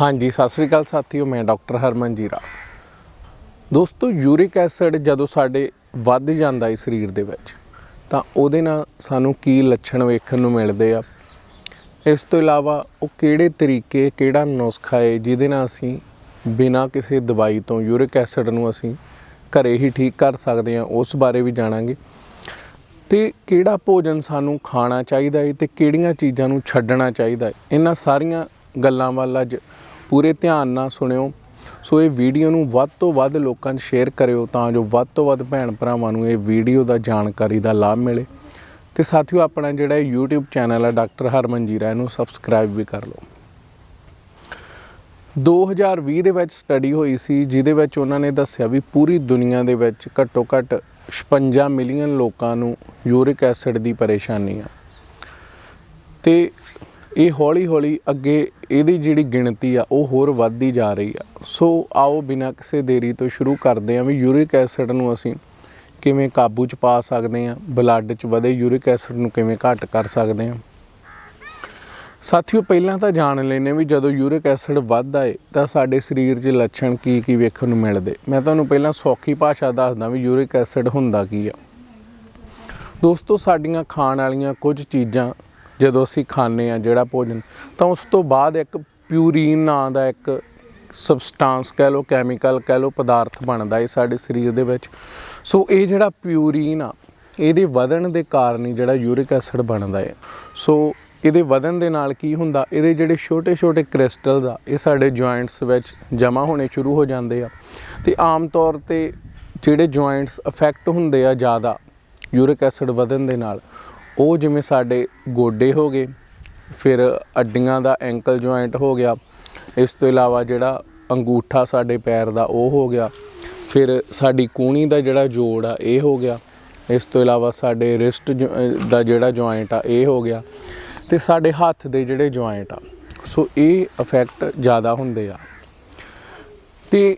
ਹਾਂਜੀ, ਸਤਿ ਸ੍ਰੀ ਅਕਾਲ ਸਾਥੀਓ, ਮੈਂ ਡਾਕਟਰ ਹਰਮਨ ਜੀਰਾ। ਦੋਸਤੋ, ਯੂਰਿਕ ਐਸਿਡ ਜਦੋਂ ਸਾਡੇ ਵੱਧ ਜਾਂਦਾ ਹੈ ਸਰੀਰ ਦੇ ਵਿੱਚ, ਤਾਂ ਉਹਦੇ ਨਾਲ ਸਾਨੂੰ ਕੀ ਲੱਛਣ ਵੇਖਣ ਨੂੰ ਮਿਲਦੇ ਆ? ਇਸ ਤੋਂ ਇਲਾਵਾ ਉਹ ਕਿਹੜੇ ਤਰੀਕੇ, ਕਿਹੜਾ ਨੁਸਖਾ ਹੈ ਜਿਹਦੇ ਨਾਲ ਅਸੀਂ ਬਿਨਾਂ ਕਿਸੇ ਦਵਾਈ ਤੋਂ ਯੂਰਿਕ ਐਸਿਡ ਨੂੰ ਅਸੀਂ ਘਰੇ ਹੀ ਠੀਕ ਕਰ ਸਕਦੇ ਹਾਂ ਉਸ ਬਾਰੇ ਵੀ ਜਾਣਾਂਗੇ। ਤੇ ਕਿਹੜਾ ਭੋਜਨ ਸਾਨੂੰ ਖਾਣਾ ਚਾਹੀਦਾ ਹੈ ਤੇ ਕਿਹੜੀਆਂ ਚੀਜ਼ਾਂ ਨੂੰ ਛੱਡਣਾ ਚਾਹੀਦਾ ਹੈ ਇਹਨਾਂ ਸਾਰੀਆਂ ਗੱਲਾਂ ਵੱਲ ਅੱਜ ਪੂਰੇ ਧਿਆਨ ਨਾਲ ਸੁਣਿਓ। ਸੋ ਇਹ ਵੀਡੀਓ ਨੂੰ ਵੱਧ ਤੋਂ ਵੱਧ ਲੋਕਾਂ 'ਚ ਸ਼ੇਅਰ ਕਰਿਓ ਤਾਂ ਜੋ ਵੱਧ ਤੋਂ ਵੱਧ ਭੈਣ ਭਰਾਵਾਂ ਨੂੰ ਇਹ ਵੀਡੀਓ ਦਾ ਜਾਣਕਾਰੀ ਦਾ ਲਾਭ ਮਿਲੇ। ਤੇ ਸਾਥੀਓ, ਆਪਣਾ ਜਿਹੜਾ ਇਹ YouTube ਚੈਨਲ ਹੈ ਡਾਕਟਰ ਹਰਮਨ ਜੀਰਾ, ਇਹਨੂੰ ਸਬਸਕ੍ਰਾਈਬ ਵੀ ਕਰ ਲਓ। 2020 ਦੇ ਵਿੱਚ ਸਟੱਡੀ ਹੋਈ ਸੀ, ਜਿਹਦੇ ਵਿੱਚ ਉਹਨਾਂ ਨੇ ਦੱਸਿਆ ਵੀ ਪੂਰੀ ਦੁਨੀਆ ਦੇ ਵਿੱਚ ਘੱਟੋ ਘੱਟ 56 ਮਿਲੀਅਨ ਲੋਕਾਂ ਨੂੰ ਯੂਰਿਕ ਐਸਿਡ ਦੀ ਪਰੇਸ਼ਾਨੀ ਆ। ਤੇ ਇਹ ਹੌਲੀ ਹੌਲੀ ਅੱਗੇ ਇਹਦੀ ਜਿਹੜੀ ਗਿਣਤੀ ਆ, ਉਹ ਹੋਰ ਵੱਧਦੀ ਜਾ ਰਹੀ ਆ। ਸੋ ਆਓ ਬਿਨਾਂ ਕਿਸੇ ਦੇਰੀ ਤੋਂ ਸ਼ੁਰੂ ਕਰਦੇ ਹਾਂ ਵੀ ਯੂਰਿਕ ਐਸਿਡ ਨੂੰ ਅਸੀਂ ਕਿਵੇਂ ਕਾਬੂ 'ਚ ਪਾ ਸਕਦੇ ਹਾਂ, ਬਲੱਡ 'ਚ ਵਧੇ ਯੂਰਿਕ ਐਸਿਡ ਨੂੰ ਕਿਵੇਂ ਘੱਟ ਕਰ ਸਕਦੇ ਹਾਂ। ਸਾਥੀਓ, ਪਹਿਲਾਂ ਤਾਂ ਜਾਣ ਲੈਨੇ ਵੀ ਜਦੋਂ ਯੂਰਿਕ ਐਸਿਡ ਵੱਧਦਾ ਏ ਤਾਂ ਸਾਡੇ ਸਰੀਰ 'ਚ ਲੱਛਣ ਕੀ ਕੀ ਵੇਖਣ ਨੂੰ ਮਿਲਦੇ। ਮੈਂ ਤੁਹਾਨੂੰ ਪਹਿਲਾਂ ਸੌਖੀ ਭਾਸ਼ਾ ਦੱਸਦਾ ਵੀ ਯੂਰਿਕ ਐਸਿਡ ਹੁੰਦਾ ਕੀ ਆ। ਦੋਸਤੋ, ਸਾਡੀਆਂ ਖਾਣ ਵਾਲੀਆਂ ਕੁਝ ਚੀਜ਼ਾਂ ਜਦੋਂ ਅਸੀਂ ਖਾਂਦੇ ਆ ਜਿਹੜਾ ਭੋਜਨ, ਤਾਂ ਉਸ ਤੋਂ ਬਾਅਦ ਇੱਕ ਪਿਊਰੀਨ ਨਾਂ ਦਾ ਇੱਕ ਸਬਸਟੈਂਸ ਕਹਿ ਲਓ ਕੈਮੀਕਲ ਕਹਿ ਲਓ, ਪਦਾਰਥ ਬਣਦਾ ਹੈ ਸਾਡੇ ਸਰੀਰ ਦੇ ਵਿੱਚ। ਸੋ ਇਹ ਜਿਹੜਾ ਪਿਊਰੀਨ ਆ, ਇਹਦੇ ਵਧਣ ਦੇ ਕਾਰਨ ਹੀ ਜਿਹੜਾ ਯੂਰਿਕ ਐਸਿਡ ਬਣਦਾ ਹੈ ਸੋ ਇਹਦੇ ਵਧਣ ਦੇ ਨਾਲ ਕੀ ਹੁੰਦਾ, ਇਹਦੇ ਜਿਹੜੇ ਛੋਟੇ-ਛੋਟੇ ਕ੍ਰਿਸਟਲਸ ਆ, ਇਹ ਸਾਡੇ ਜੁਆਇੰਟਸ ਵਿੱਚ ਜਮ੍ਹਾਂ ਹੋਣੇ ਸ਼ੁਰੂ ਹੋ ਜਾਂਦੇ ਆ। ਤੇ ਆਮ ਤੌਰ ਤੇ ਜਿਹੜੇ ਜੁਆਇੰਟਸ ਅਫੈਕਟ ਹੁੰਦੇ ਆ ਜ਼ਿਆਦਾ ਯੂਰਿਕ ਐਸਿਡ ਵਧਣ ਦੇ ਨਾਲ ਉਹ ਜਿਵੇਂ ਸਾਡੇ ਗੋਡੇ ਹੋ ਗਏ, ਫਿਰ ਅੱਡੀਆਂ ਦਾ ਐਂਕਲ ਜੁਆਇੰਟ ਹੋ ਗਿਆ, ਇਸ ਤੋਂ ਇਲਾਵਾ ਜਿਹੜਾ ਅੰਗੂਠਾ ਸਾਡੇ ਪੈਰ ਦਾ ਉਹ ਹੋ ਗਿਆ, ਫਿਰ ਸਾਡੀ ਕੂਣੀ ਦਾ ਜਿਹੜਾ ਜੋੜ ਆ, ਇਹ ਹੋ ਗਿਆ, ਇਸ ਤੋਂ ਇਲਾਵਾ ਸਾਡੇ ਰਿਸਟ ਦਾ ਜਿਹੜਾ ਜੁਆਇੰਟ ਆ, ਇਹ ਹੋ ਗਿਆ, ਤੇ ਸਾਡੇ ਹੱਥ ਦੇ ਜਿਹੜੇ ਜੁਆਇੰਟ ਆ, ਸੋ ਇਹ ਇਫੈਕਟ ਜ਼ਿਆਦਾ ਹੁੰਦੇ ਆ। ਤੇ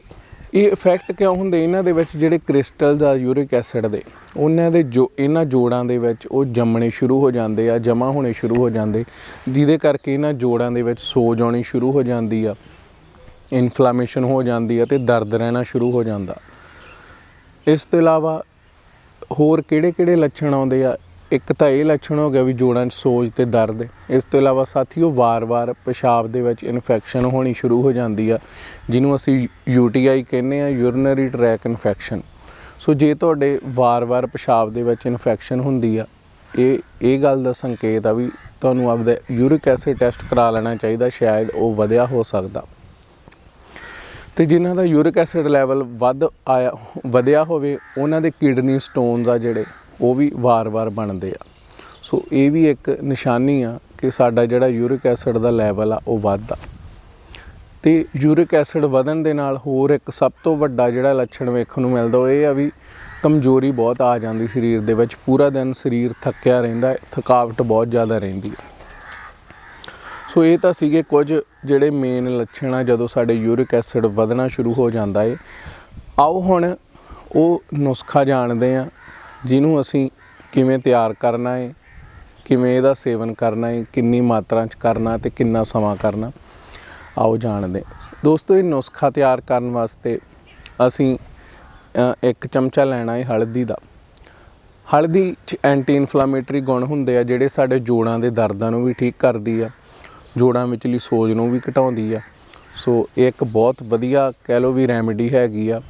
ਇਹ ਇਫੈਕਟ ਕਿਉਂ ਹੁੰਦੇ? ਇਹਨਾਂ ਦੇ ਵਿੱਚ ਜਿਹੜੇ ਕ੍ਰਿਸਟਲਸ ਆ ਯੂਰਿਕ ਐਸਿਡ ਦੇ, ਉਹਨਾਂ ਦੇ ਜੋ, ਇਹਨਾਂ ਜੋੜਾਂ ਦੇ ਵਿੱਚ ਉਹ ਜੰਮਣੇ ਸ਼ੁਰੂ ਹੋ ਜਾਂਦੇ ਆ ਜਮਾ ਹੋਣੇ ਸ਼ੁਰੂ ਹੋ ਜਾਂਦੇ। ਜਿਹਦੇ ਕਰਕੇ ਇਹਨਾਂ ਜੋੜਾਂ ਦੇ ਵਿੱਚ ਸੋਜ ਆਉਣੀ ਸ਼ੁਰੂ ਹੋ ਜਾਂਦੀ ਆ ਇਨਫਲੇਮੇਸ਼ਨ ਹੋ ਜਾਂਦੀ ਆ ਤੇ ਦਰਦ ਰਹਿਣਾ ਸ਼ੁਰੂ ਹੋ ਜਾਂਦਾ। ਇਸ ਤੋਂ ਇਲਾਵਾ ਹੋਰ ਕਿਹੜੇ-ਕਿਹੜੇ ਲੱਛਣ ਆਉਂਦੇ ਆ? ਇੱਕ ਤਾਂ ਇਹ ਲੱਛਣ ਹੋ ਗਿਆ ਵੀ ਜੋੜਾਂ 'ਚ ਸੋਜ ਤੇ ਦਰਦ। ਇਸ ਤੋਂ ਇਲਾਵਾ ਸਾਥੀਓ ਵਾਰ-ਵਾਰ ਪਿਸ਼ਾਬ ਦੇ ਵਿੱਚ ਇਨਫੈਕਸ਼ਨ ਹੋਣੀ ਸ਼ੁਰੂ ਹੋ ਜਾਂਦੀ ਆ। ਜਿਹਨੂੰ ਅਸੀਂ ਯੂਟੀਆਈ ਕਹਿੰਦੇ ਆ ਯੂਰਿਨਰੀ ਟਰੈਕ ਇਨਫੈਕਸ਼ਨ ਸੋ ਜੇ ਤੁਹਾਡੇ ਵਾਰ-ਵਾਰ ਪਿਸ਼ਾਬ ਦੇ ਵਿੱਚ ਇਨਫੈਕਸ਼ਨ ਹੁੰਦੀ ਆ, ਇਹ ਇਹ ਗੱਲ ਦਾ ਸੰਕੇਤ ਆ ਵੀ ਤੁਹਾਨੂੰ ਆਪਦਾ ਯੂਰਿਕ ਐਸਿਡ ਟੈਸਟ ਕਰਾ ਲੈਣਾ ਚਾਹੀਦਾ, ਸ਼ਾਇਦ ਉਹ ਵਧਿਆ ਹੋ ਸਕਦਾ। ਤੇ ਜਿਨ੍ਹਾਂ ਦਾ ਯੂਰਿਕ ਐਸਿਡ ਲੈਵਲ ਵੱਧ ਆਇਆ, ਵਧਿਆ ਹੋਵੇ, ਉਹਨਾਂ ਦੇ ਕਿਡਨੀ ਸਟੋਨਸ ਆ ਜਿਹੜੇ, ਉਹ ਵੀ ਵਾਰ-ਵਾਰ ਬਣਦੇ ਆ। ਸੋ ਇਹ ਵੀ ਇੱਕ ਨਿਸ਼ਾਨੀ ਆ ਕਿ ਸਾਡਾ ਜਿਹੜਾ ਯੂਰਿਕ ਐਸਿਡ ਦਾ ਲੈਵਲ ਆ, ਉਹ ਵੱਧਦਾ। ਤੇ ਯੂਰਿਕ ਐਸਿਡ ਵਧਣ ਦੇ ਨਾਲ ਹੋਰ ਇੱਕ ਸਭ ਤੋਂ ਵੱਡਾ ਜਿਹੜਾ ਲੱਛਣ ਵੇਖਣ ਨੂੰ ਮਿਲਦਾ ਉਹ ਇਹ ਆ ਵੀ ਕਮਜ਼ੋਰੀ ਬਹੁਤ ਆ ਜਾਂਦੀ ਸਰੀਰ ਦੇ ਵਿੱਚ, ਪੂਰਾ ਦਿਨ ਸਰੀਰ ਥੱਕਿਆ ਰਹਿੰਦਾ ਹੈ, ਥਕਾਵਟ ਬਹੁਤ ਜ਼ਿਆਦਾ ਰਹਿੰਦੀ ਹੈ। ਸੋ ਇਹ ਤਾਂ ਸੀਗੇ ਕੁਝ ਜਿਹੜੇ ਮੇਨ ਲੱਛਣ ਆ ਜਦੋਂ ਸਾਡੇ ਯੂਰਿਕ ਐਸਿਡ ਵਧਣਾ ਸ਼ੁਰੂ ਹੋ ਜਾਂਦਾ ਏ। ਆਓ ਹੁਣ ਉਹ ਨੁਸਖਾ ਜਾਣਦੇ ਆ ਜਿਹਨੂੰ ਅਸੀਂ ਕਿਵੇਂ ਤਿਆਰ ਕਰਨਾ ਏ, ਕਿਵੇਂ ਇਹਦਾ ਸੇਵਨ ਕਰਨਾ ਹੈ ਕਿੰਨੀ ਮਾਤਰਾ 'ਚ ਕਰਨਾ ਤੇ ਕਿੰਨਾ ਸਮਾਂ ਕਰਨਾ। ਆਓ ਜਾਣਦੇ। ਦੋਸਤੋ, ਇਹ ਨੁਸਖਾ ਤਿਆਰ ਕਰਨ ਵਾਸਤੇ ਅਸੀਂ ਇੱਕ ਚਮਚਾ ਲੈਣਾ ਹੈ ਹਲਦੀ ਦਾ। ਹਲਦੀ 'ਚ ਐਂਟੀ ਇਨਫਲਾਮੇਟਰੀ ਗੁਣ ਹੁੰਦੇ ਆ, ਜਿਹੜੇ ਸਾਡੇ ਜੋੜਾਂ ਦੇ ਦਰਦਾਂ ਨੂੰ ਵੀ ਠੀਕ ਕਰਦੀ ਆ, ਜੋੜਾਂ ਵਿਚਲੀ ਸੋਜ ਨੂੰ ਵੀ ਘਟਾਉਂਦੀ ਆ। ਸੋ, ਇਹ ਇੱਕ ਬਹੁਤ ਵਧੀਆ ਕਹਿ ਲਓ ਵੀ ਰੈਮੇਡੀ ਹੈਗੀ ਆ।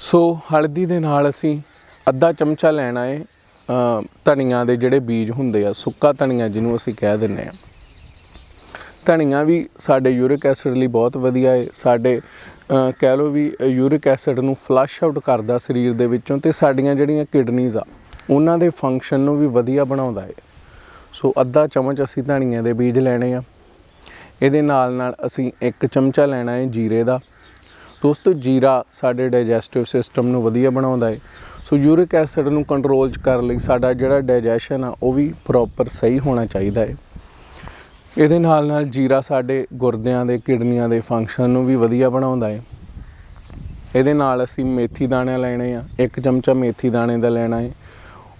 ਸੋ, ਹਲਦੀ ਦੇ ਨਾਲ ਅਸੀਂ ਅੱਧਾ ਚਮਚਾ ਲੈਣਾ ਹੈ ਧਨੀਆ ਦੇ ਜਿਹੜੇ ਬੀਜ ਹੁੰਦੇ ਆ, ਸੁੱਕਾ ਧਨੀਆ ਜਿਹਨੂੰ ਅਸੀਂ ਕਹਿ ਦਿੰਨੇ ਆ। ਧਨੀਆ ਵੀ ਸਾਡੇ ਯੂਰਿਕ ਐਸਿਡ ਲਈ ਬਹੁਤ ਵਧੀਆ ਹੈ ਸਾਡੇ ਕਹਿ ਲਓ ਵੀ ਯੂਰਿਕ ਐਸਿਡ ਨੂੰ ਫਲਸ਼ ਆਊਟ ਕਰਦਾ ਸਰੀਰ ਦੇ ਵਿੱਚੋਂ ਤੇ ਸਾਡੀਆਂ ਜਿਹੜੀਆਂ ਕਿਡਨੀਜ਼ ਆ, ਉਹਨਾਂ ਦੇ ਫੰਕਸ਼ਨ ਨੂੰ ਵੀ ਵਧੀਆ ਬਣਾਉਂਦਾ ਹੈ ਸੋ ਅੱਧਾ ਚਮਚ ਅਸੀਂ ਧਨੀਆ ਦੇ ਬੀਜ ਲੈਣੇ ਆ। ਇਹਦੇ ਨਾਲ ਨਾਲ ਅਸੀਂ ਇੱਕ ਚਮਚਾ ਲੈਣਾ ਹੈ ਜੀਰੇ ਦਾ। ਦੋਸਤੋ, ਜੀਰਾ ਸਾਡੇ ਡਾਈਜੈਸਟਿਵ ਸਿਸਟਮ ਨੂੰ ਵਧੀਆ ਬਣਾਉਂਦਾ ਹੈ ਸੋ ਯੂਰਿਕ ਐਸਿਡ ਨੂੰ ਕੰਟਰੋਲ 'ਚ ਕਰਨ ਲਈ ਸਾਡਾ ਜਿਹੜਾ ਡਾਈਜੈਸ਼ਨ ਆ, ਉਹ ਵੀ ਪ੍ਰੋਪਰ ਸਹੀ ਹੋਣਾ ਚਾਹੀਦਾ ਹੈ ਇਹਦੇ ਨਾਲ ਨਾਲ ਜੀਰਾ ਸਾਡੇ ਗੁਰਦਿਆਂ ਦੇ, ਕਿਡਨੀਆਂ ਦੇ ਫੰਕਸ਼ਨ ਨੂੰ ਵੀ ਵਧੀਆ ਬਣਾਉਂਦਾ ਹੈ ਇਹਦੇ ਨਾਲ ਅਸੀਂ ਮੇਥੀ ਦਾਣੇ ਲੈਣੇ ਆ, ਇੱਕ ਚਮਚਾ ਮੇਥੀ ਦਾਣੇ ਦਾ ਲੈਣਾ ਹੈ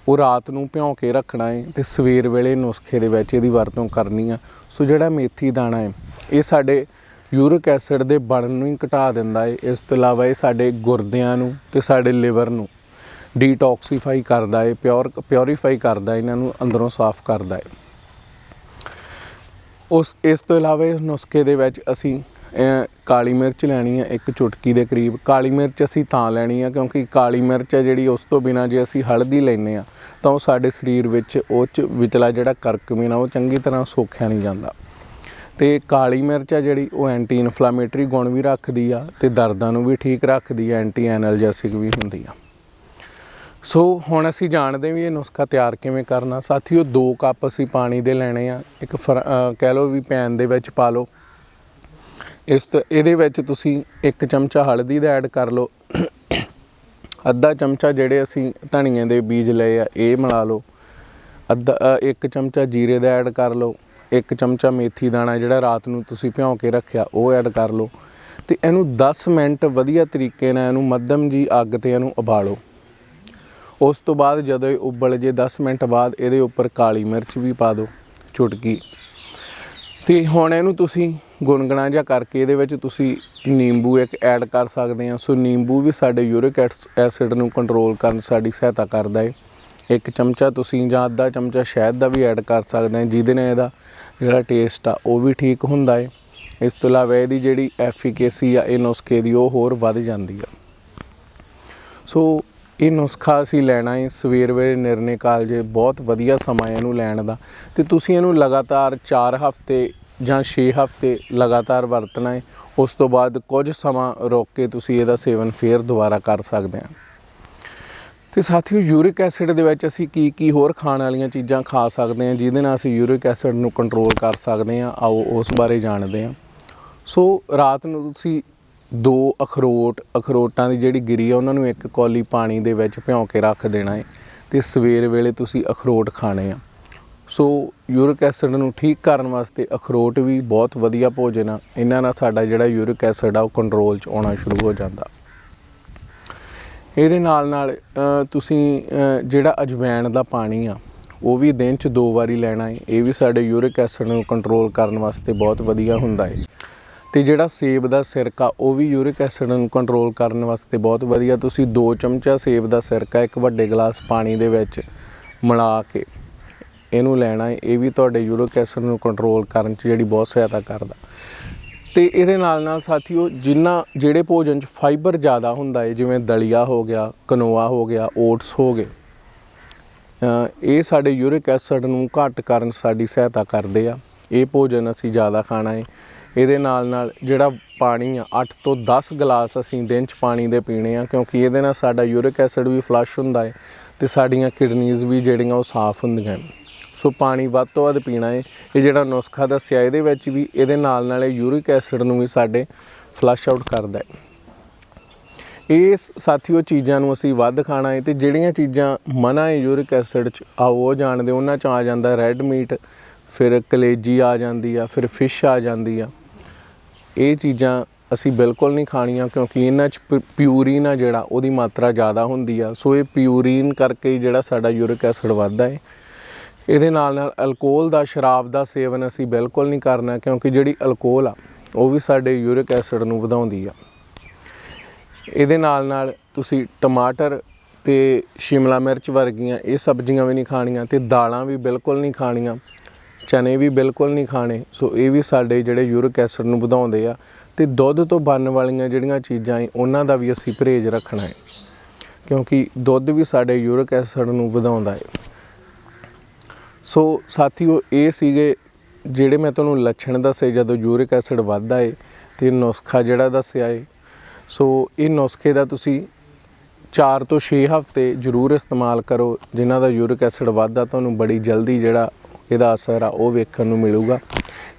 ਉਹ ਰਾਤ ਨੂੰ ਭਿਉਂ ਕੇ ਰੱਖਣਾ ਹੈ ਤੇ ਸਵੇਰ ਵੇਲੇ ਨੁਸਖੇ ਦੇ ਵਿੱਚ ਇਹਦੀ ਵਰਤੋਂ ਕਰਨੀ ਆ। ਸੋ ਜਿਹੜਾ ਮੇਥੀ ਦਾਣਾ ਹੈ ਇਹ ਸਾਡੇ ਯੂਰਿਕ ਐਸਿਡ ਦੇ ਬਣਨ ਨੂੰ ਹੀ ਘਟਾ ਦਿੰਦਾ ਹੈ ਇਸ ਤੋਂ ਇਲਾਵਾ ਇਹ ਸਾਡੇ ਗੁਰਦਿਆਂ ਨੂੰ ਤੇ ਸਾਡੇ ਲਿਵਰ ਨੂੰ ਡੀਟੌਕਸੀਫਾਈ ਕਰਦਾ ਹੈ ਪਿਓਰ ਪਿਓਰੀਫਾਈ ਕਰਦਾ ਇਹਨਾਂ ਨੂੰ ਅੰਦਰੋਂ ਸਾਫ਼ ਕਰਦਾ ਹੈ ਉਸ, ਇਸ ਤੋਂ ਇਲਾਵਾ ਇਸ ਨੁਸਖੇ ਦੇ ਵਿੱਚ ਅਸੀਂ ਕਾਲੀ ਮਿਰਚ ਲੈਣੀ ਹੈ ਇੱਕ ਚੁਟਕੀ ਦੇ ਕਰੀਬ। ਕਾਲੀ ਮਿਰਚ ਅਸੀਂ ਤਾਂ ਲੈਣੀ ਆ ਕਿਉਂਕਿ ਕਾਲੀ ਮਿਰਚ ਹੈ ਜਿਹੜੀ ਉਸ ਤੋਂ ਬਿਨਾ ਜੇ ਅਸੀਂ ਹਲਦੀ ਲੈਨੇ ਆ ਤਾਂ ਉਹ ਸਾਡੇ ਸਰੀਰ ਵਿੱਚ ਉਹ ਚ ਵਿਚਲਾ ਜਿਹੜਾ ਕਰਕਮੀਨ ਆ, ਉਹ ਚੰਗੀ ਤਰ੍ਹਾਂ ਸੋਖਿਆ ਨਹੀਂ ਜਾਂਦਾ। ਤੇ ਕਾਲੀ ਮਿਰਚ ਆ ਜਿਹੜੀ ਉਹ ਐਂਟੀ ਇਨਫਲਾਮੇਟਰੀ ਗੁਣ ਵੀ ਰੱਖਦੀ ਆ ਤੇ ਦਰਦਾਂ ਨੂੰ ਵੀ ਠੀਕ ਰੱਖਦੀ ਆ ਐਂਟੀ ਐਨਰਜੈਸਿਕ ਵੀ ਹੁੰਦੀ ਆ। ਸੋ ਹੁਣ ਅਸੀਂ ਜਾਣਦੇ ਵੀ ਇਹ ਨੁਸਖਾ ਤਿਆਰ ਕਿਵੇਂ ਕਰਨਾ। ਸਾਥੀਓ, ਦੋ ਕੱਪ ਅਸੀਂ ਪਾਣੀ ਦੇ ਲੈਣੇ ਆ। ਇੱਕ ਫਰ- ਕਹਿ ਲਓ ਵੀ ਪੈਨ ਦੇ ਵਿੱਚ ਪਾ ਲਓ। ਇਸ ਤੋਂ, ਇਹਦੇ ਵਿੱਚ ਤੁਸੀਂ ਇੱਕ ਚਮਚਾ ਹਲਦੀ ਦਾ ਐਡ ਕਰ ਲਓ। ਅੱਧਾ ਚਮਚਾ ਜਿਹੜੇ ਅਸੀਂ ਧਨੀਏ ਦੇ ਬੀਜ ਲਏ ਆ, ਇਹ ਮਿਲਾ ਲਓ। ਅੱਧਾ ਇੱਕ ਚਮਚਾ ਜੀਰੇ ਦਾ ਐਡ ਕਰ ਲਓ। ਇੱਕ ਚਮਚਾ ਮੇਥੀ ਦਾਣਾ ਜਿਹੜਾ ਰਾਤ ਨੂੰ ਤੁਸੀਂ ਭਿਉਂ ਕੇ ਰੱਖਿਆ, ਉਹ ਐਡ ਕਰ ਲਓ। ਤੇ ਇਹਨੂੰ 10 ਮਿੰਟ ਵਧੀਆ ਤਰੀਕੇ ਨਾਲ ਇਹਨੂੰ ਮੱਧਮ ਜੀ ਅੱਗ ਤੇ ਇਹਨੂੰ ਉਬਾਲੋ। ਉਸ ਤੋਂ ਬਾਅਦ ਜਦੋਂ ਇਹ ਉਬਲ ਜੇ 10 ਮਿੰਟ ਬਾਅਦ ਇਹਦੇ ਉੱਪਰ ਕਾਲੀ ਮਿਰਚ ਵੀ ਪਾ ਦਿਓ, ਚੁਟਕੀ। ਤੇ ਹੁਣ ਇਹਨੂੰ ਤੁਸੀਂ ਗੁਨਗਣਾ ਜਿਹਾ ਕਰਕੇ ਇਹਦੇ ਵਿੱਚ ਤੁਸੀਂ ਨਿੰਬੂ ਇੱਕ ਐਡ ਕਰ ਸਕਦੇ ਆ। ਸੋ ਨਿੰਬੂ ਵੀ ਸਾਡੇ ਯੂਰਿਕ ਐਸਿਡ ਨੂੰ ਕੰਟਰੋਲ ਕਰਨ ਸਾਡੀ ਸਹਾਇਤਾ ਕਰਦਾ ਹੈ ਇੱਕ ਚਮਚਾ ਤੁਸੀਂ ਜਾਂ ਅੱਧਾ ਚਮਚਾ ਸ਼ਹਿਦ ਦਾ ਵੀ ਐਡ ਕਰ ਸਕਦੇ ਆ, ਜਿਹਦੇ ਨਾਲ ਇਹਦਾ ਜਿਹੜਾ ਟੇਸਟ ਆ, ਉਹ ਵੀ ਠੀਕ ਹੁੰਦਾ ਹੈ ਇਸ ਤੋਂ ਇਲਾਵਾ ਇਹਦੀ ਜਿਹੜੀ ਐਫੀਕੇਸੀ ਆ, ਇਹ ਨੁਸਖੇ ਦੀ ਉਹ ਹੋਰ ਵੱਧ ਜਾਂਦੀ ਆ। ਸੋ ਇਹ ਨੁਸਖਾ ਅਸੀਂ ਲੈਣਾ ਹੈ ਸਵੇਰ ਵੇਲੇ ਨਿਰਣੇ ਕਾਲਜੇ ਬਹੁਤ ਵਧੀਆ ਸਮਾਂ ਹੈ ਇਹਨੂੰ ਲੈਣ ਦਾ। ਤੇ ਤੁਸੀਂ ਇਹਨੂੰ ਲਗਾਤਾਰ 4 ਹਫ਼ਤੇ ਜਾਂ 6 ਹਫ਼ਤੇ ਲਗਾਤਾਰ ਵਰਤਣਾ ਹੈ ਉਸ ਤੋਂ ਬਾਅਦ ਕੁਝ ਸਮਾਂ ਰੋਕ ਕੇ ਤੁਸੀਂ ਇਹਦਾ ਸੇਵਨ ਫੇਰ ਦੁਬਾਰਾ ਕਰ ਸਕਦੇ ਹਾਂ ਤੇ ਸਾਥੀਓ, ਯੂਰਿਕ ਐਸਿਡ ਦੇ ਵਿੱਚ ਅਸੀਂ ਕੀ ਕੀ ਹੋਰ ਖਾਣ ਵਾਲੀਆਂ ਚੀਜ਼ਾਂ ਖਾ ਸਕਦੇ ਹਾਂ ਜਿਹਦੇ ਨਾਲ ਅਸੀਂ ਯੂਰਿਕ ਐਸਿਡ ਨੂੰ ਕੰਟਰੋਲ ਕਰ ਸਕਦੇ ਹਾਂ ਆਓ, ਉਸ ਬਾਰੇ ਜਾਣਦੇ ਹਾਂ ਸੋ, ਰਾਤ ਨੂੰ ਤੁਸੀਂ ਦੋ ਅਖਰੋਟ, ਅਖਰੋਟਾਂ ਦੀ ਜਿਹੜੀ ਗਿਰੀ ਆ, ਉਹਨਾਂ ਨੂੰ ਇੱਕ ਕੌਲੀ ਪਾਣੀ ਦੇ ਵਿੱਚ ਭਿਉਂ ਕੇ ਰੱਖ ਦੇਣਾ ਹੈ ਤੇ ਸਵੇਰ ਵੇਲੇ ਤੁਸੀਂ ਅਖਰੋਟ ਖਾਣੇ ਆ। ਸੋ ਯੂਰਿਕ ਐਸਿਡ ਨੂੰ ਠੀਕ ਕਰਨ ਵਾਸਤੇ ਅਖਰੋਟ ਵੀ ਬਹੁਤ ਵਧੀਆ ਭੋਜਨ ਆ। ਇਹਨਾਂ ਨਾਲ ਸਾਡਾ ਜਿਹੜਾ ਯੂਰਿਕ ਐਸਿਡ ਆ, ਉਹ ਕੰਟਰੋਲ 'ਚ ਆਉਣਾ ਸ਼ੁਰੂ ਹੋ ਜਾਂਦਾ। ਇਹਦੇ ਨਾਲ ਨਾਲ ਤੁਸੀਂ ਜਿਹੜਾ ਅਜਵਾਇਣ ਦਾ ਪਾਣੀ ਆ, ਉਹ ਵੀ ਦਿਨ 'ਚ ਦੋ ਵਾਰੀ ਲੈਣਾ ਹੈ ਇਹ ਵੀ ਸਾਡੇ ਯੂਰਿਕ ਐਸਿਡ ਨੂੰ ਕੰਟਰੋਲ ਕਰਨ ਵਾਸਤੇ ਬਹੁਤ ਵਧੀਆ ਹੁੰਦਾ ਹੈ ਤੇ ਜਿਹੜਾ ਸੇਬ ਦਾ ਸਿਰਕਾ, ਉਹ ਵੀ ਯੂਰਿਕ ਐਸਿਡ ਨੂੰ ਕੰਟਰੋਲ ਕਰਨ ਵਾਸਤੇ ਬਹੁਤ ਵਧੀਆ। ਤੁਸੀਂ 2 ਚਮਚਾ ਸੇਬ ਦਾ ਸਿਰਕਾ ਇੱਕ ਵੱਡੇ ਗਲਾਸ ਪਾਣੀ ਦੇ ਵਿੱਚ ਮਿਲਾ ਕੇ ਇਹਨੂੰ ਲੈਣਾ ਹੈ। ਇਹ ਵੀ ਤੁਹਾਡੇ ਯੂਰਿਕ ਐਸਿਡ ਨੂੰ ਕੰਟਰੋਲ ਕਰਨ 'ਚ ਜਿਹੜੀ ਬਹੁਤ ਸਹਾਇਤਾ ਕਰਦਾ। ਤੇ ਇਹਦੇ ਨਾਲ ਨਾਲ ਸਾਥੀਓ, ਜਿੰਨਾ, ਜਿਹੜੇ ਭੋਜਨ 'ਚ ਫਾਈਬਰ ਜ਼ਿਆਦਾ ਹੁੰਦਾ ਹੈ, ਜਿਵੇਂ ਦਲੀਆ ਹੋ ਗਿਆ, ਕਨੋਆ ਹੋ ਗਿਆ, ਓਟਸ ਹੋ ਗਏ ਇਹ ਸਾਡੇ ਯੂਰਿਕ ਐਸਿਡ ਨੂੰ ਘੱਟ ਕਰਨ ਸਾਡੀ ਸਹਾਇਤਾ ਕਰਦੇ ਆ। ਇਹ ਭੋਜਨ ਅਸੀਂ ਜ਼ਿਆਦਾ ਖਾਣਾ ਹੈ। ਇਹਦੇ ਨਾਲ ਨਾਲ ਜਿਹੜਾ ਪਾਣੀ ਆ 8 ਤੋਂ 10 ਗਲਾਸ ਅਸੀਂ ਦਿਨ 'ਚ ਪਾਣੀ ਦੇ ਪੀਣੇ ਆ, ਕਿਉਂਕਿ ਇਹਦੇ ਨਾਲ ਸਾਡਾ ਯੂਰਿਕ ਐਸਿਡ ਵੀ ਫਲਸ਼ ਹੁੰਦਾ ਹੈ ਤੇ ਸਾਡੀਆਂ ਕਿਡਨੀਜ਼ ਵੀ ਜਿਹੜੀਆਂ ਉਹ ਸਾਫ਼ ਹੁੰਦੀਆਂ ਨੇ। ਸੋ ਪਾਣੀ ਵੱਧ ਤੋਂ ਵੱਧ ਪੀਣਾ ਹੈ ਇਹ ਜਿਹੜਾ ਨੁਸਖਾ ਦੱਸਿਆ ਇਹਦੇ ਵਿੱਚ ਵੀ ਇਹਦੇ ਨਾਲ ਨਾਲ ਇਹ ਯੂਰਿਕ ਐਸਿਡ ਨੂੰ ਵੀ ਸਾਡੇ ਫਲਸ਼ ਆਊਟ ਕਰਦਾ ਹੈ ਇਹ ਸ- ਸਾਥੀਓ ਚੀਜ਼ਾਂ ਨੂੰ ਅਸੀਂ ਵੱਧ ਖਾਣਾ ਹੈ ਤੇ ਜਿਹੜੀਆਂ ਚੀਜ਼ਾਂ ਮਨਾ ਹੈ ਯੂਰਿਕ ਐਸਿਡ ਚ, ਆਓ ਉਹ ਜਾਣਦੇ, ਉਹਨਾਂ ਚ ਆ ਜਾਂਦਾ ਰੈੱਡ ਮੀਟ, ਫਿਰ ਕਲੇਜੀ ਆ ਜਾਂਦੀ ਆ, ਫਿਰ ਫਿਸ਼ ਆ ਜਾਂਦੀ ਆ। ਇਹ ਚੀਜ਼ਾਂ ਅਸੀਂ ਬਿਲਕੁਲ ਨਹੀਂ ਖਾਣੀਆਂ ਕਿਉਂਕਿ ਇਹਨਾਂ ਚ ਪ- ਪਿਊਰੀਨ ਆ ਜਿਹੜਾ, ਉਹਦੀ ਮਾਤਰਾ ਜ਼ਿਆਦਾ ਹੁੰਦੀ ਆ। ਸੋ ਇਹ ਪਿਊਰੀਨ ਕਰਕੇ ਹੀ ਜਿਹੜਾ ਸਾਡਾ ਯੂਰਿਕ ਐਸਿਡ ਵੱਧਦਾ ਹੈ ਇਹਦੇ ਨਾਲ ਨਾਲ ਅਲਕੋਹਲ ਦਾ, ਸ਼ਰਾਬ ਦਾ ਸੇਵਨ ਅਸੀਂ ਬਿਲਕੁਲ ਨਹੀਂ ਕਰਨਾ ਕਿਉਂਕਿ ਜਿਹੜੀ ਅਲਕੋਹਲ ਆ, ਉਹ ਵੀ ਸਾਡੇ ਯੂਰਿਕ ਐਸਿਡ ਨੂੰ ਵਧਾਉਂਦੀ ਆ। ਇਹਦੇ ਨਾਲ ਨਾਲ ਤੁਸੀਂ ਟਮਾਟਰ ਤੇ ਸ਼ਿਮਲਾ ਮਿਰਚ ਵਰਗੀਆਂ ਇਹ ਸਬਜ਼ੀਆਂ ਵੀ ਨਹੀਂ ਖਾਣੀਆਂ ਤੇ ਦਾਲਾਂ ਵੀ ਬਿਲਕੁਲ ਨਹੀਂ ਖਾਣੀਆਂ। ਚਨੇ ਵੀ ਬਿਲਕੁਲ ਨਹੀਂ ਖਾਣੇ। ਸੋ ਇਹ ਵੀ ਸਾਡੇ ਜਿਹੜੇ ਯੂਰਿਕ ਐਸਿਡ ਨੂੰ ਵਧਾਉਂਦੇ ਆ ਤੇ ਦੁੱਧ ਤੋਂ ਬਣਨ ਵਾਲੀਆਂ ਜਿਹੜੀਆਂ ਚੀਜ਼ਾਂ ਏ, ਉਹਨਾਂ ਦਾ ਵੀ ਅਸੀਂ ਪਰਹੇਜ਼ ਰੱਖਣਾ ਹੈ ਕਿਉਂਕਿ ਦੁੱਧ ਵੀ ਸਾਡੇ ਯੂਰਿਕ ਐਸਿਡ ਨੂੰ ਵਧਾਉਂਦਾ ਹੈ ਸੋ ਸਾਥੀਓ, ਇਹ ਸੀਗੇ ਜਿਹੜੇ ਮੈਂ ਤੁਹਾਨੂੰ ਲੱਛਣ ਦੱਸੇ ਜਦੋਂ ਯੂਰਿਕ ਐਸਿਡ ਵੱਧਦਾ ਏ ਤੇ ਨੁਸਖਾ ਜਿਹੜਾ ਦੱਸਿਆ ਏ। ਸੋ ਇਹ ਨੁਸਖੇ ਦਾ ਤੁਸੀਂ 4 ਤੋਂ 6 ਹਫ਼ਤੇ ਜ਼ਰੂਰ ਇਸਤੇਮਾਲ ਕਰੋ। ਜਿਨ੍ਹਾਂ ਦਾ ਯੂਰਿਕ ਐਸਿਡ ਵੱਧਦਾ, ਤੁਹਾਨੂੰ ਬੜੀ ਜਲਦੀ ਜਿਹੜਾ ਇਹਦਾ ਅਸਰ ਆ, ਉਹ ਵੇਖਣ ਨੂੰ ਮਿਲੂਗਾ।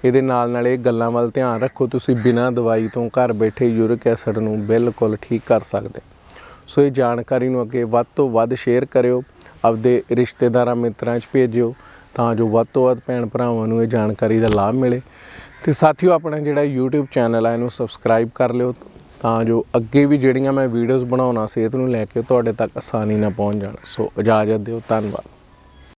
ਇਹਦੇ ਨਾਲ ਨਾਲ ਇਹ ਗੱਲਾਂ ਵੱਲ ਧਿਆਨ ਰੱਖੋ, ਤੁਸੀਂ ਬਿਨਾਂ ਦਵਾਈ ਤੋਂ ਘਰ ਬੈਠੇ ਯੂਰਿਕ ਐਸਿਡ ਨੂੰ ਬਿਲਕੁਲ ਠੀਕ ਕਰ ਸਕਦੇ। ਸੋ ਇਹ ਜਾਣਕਾਰੀ ਨੂੰ ਅੱਗੇ ਵੱਧ ਤੋਂ ਵੱਧ ਸ਼ੇਅਰ ਕਰਿਓ, ਆਪਦੇ ਰਿਸ਼ਤੇਦਾਰਾਂ, ਮਿੱਤਰਾਂ 'ਚ ਭੇਜਿਓ, ਤਾਂ ਜੋ ਵੱਧ ਤੋਂ ਵੱਧ ਭੈਣ ਭਰਾਵਾਂ ਨੂੰ ਇਹ ਜਾਣਕਾਰੀ ਦਾ ਲਾਭ ਮਿਲੇ। ਤੇ ਸਾਥੀਓ, ਆਪਣਾ ਜਿਹੜਾ YouTube ਚੈਨਲ ਆ, ਇਹਨੂੰ ਸਬਸਕ੍ਰਾਈਬ ਕਰ ਲਿਓ, ਤਾਂ ਜੋ ਅੱਗੇ ਵੀ ਜਿਹੜੀਆਂ ਮੈਂ ਵੀਡੀਓਜ਼ ਬਣਾਉਣਾ, ਸਿਹਤ ਨੂੰ ਲੈ ਕੇ ਤੁਹਾਡੇ ਤੱਕ ਆਸਾਨੀ ਨਾਲ ਪਹੁੰਚ ਜਾਣ। ਸੋ ਇਜਾਜ਼ਤ ਦਿਓ, ਧੰਨਵਾਦ।